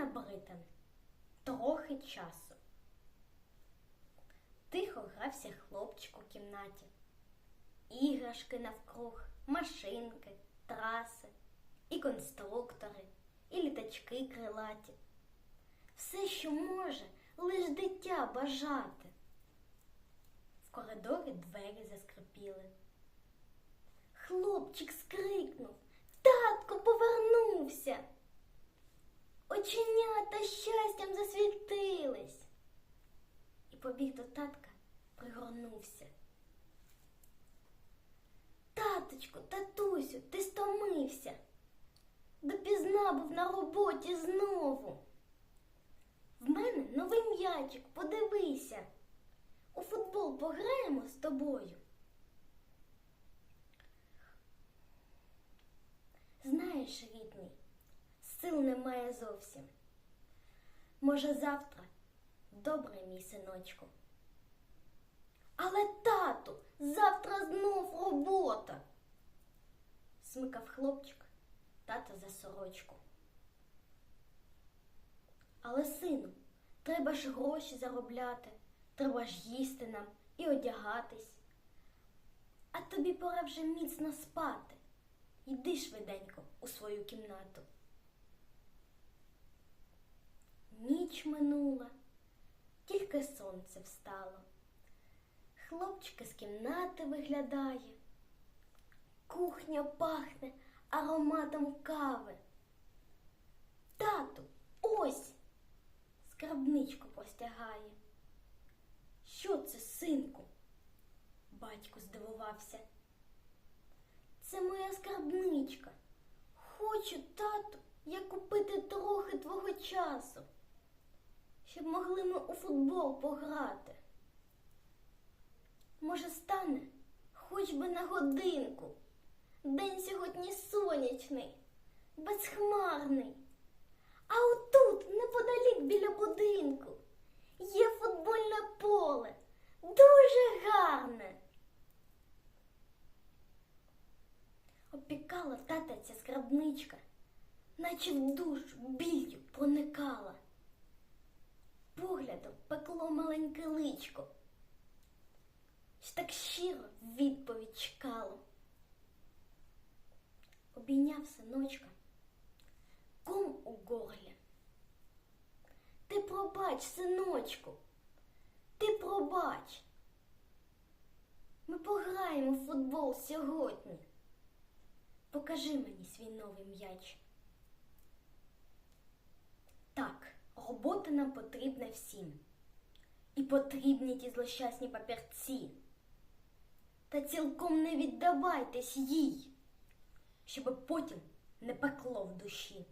набритим. Трохи часу. Тихо грався хлопчик у кімнаті. Іграшки навкруг, машинки, траси, і конструктори, і літачки крилаті. Все, що може, лиш дитя бажати. В коридорі двері заскрипіли. Хлопчик Оченята щастям засвітились. І побіг до татка, пригорнувся. Таточку, татусю, ти стомився. Допізна був на роботі знову. В мене новий м'ячик, подивися. У футбол пограємо з тобою. Немає зовсім. Може, завтра добре, мій синочку. Але тату, завтра знов робота. Смикав хлопчик тата за сорочку. Але, сину, треба ж гроші заробляти, треба ж їсти нам і одягатись. А тобі пора вже міцно спати. Йди швиденько у свою кімнату. Ніч минула, тільки сонце встало. Хлопчик з кімнати виглядає. Кухня пахне ароматом кави. Тату, ось скарбничку простягає. Що це, синку? Батько здивувався. Це моя скарбничка. Хочу, тату, я купити трохи твого часу, могли ми у футбол пограти. Може, стане хоч би на годинку. День сьогодні сонячний, безхмарний. А отут, неподалік біля будинку, є футбольне поле. Дуже гарне. Опікала тата ця скрабничка, наче в душу біллю проникала. Пекло маленьке личко, що так щиро відповідь чекало. Обійняв синочка, ком у горлі. Ти пробач, синочку, ти пробач. Ми пограємо в футбол сьогодні. Покажи мені свій новий м'яч. Так, робота нам потрібна всім. І потрібні ті злощасні папірці. Та цілком не віддавайтесь їй, щоб потім не пекло в душі.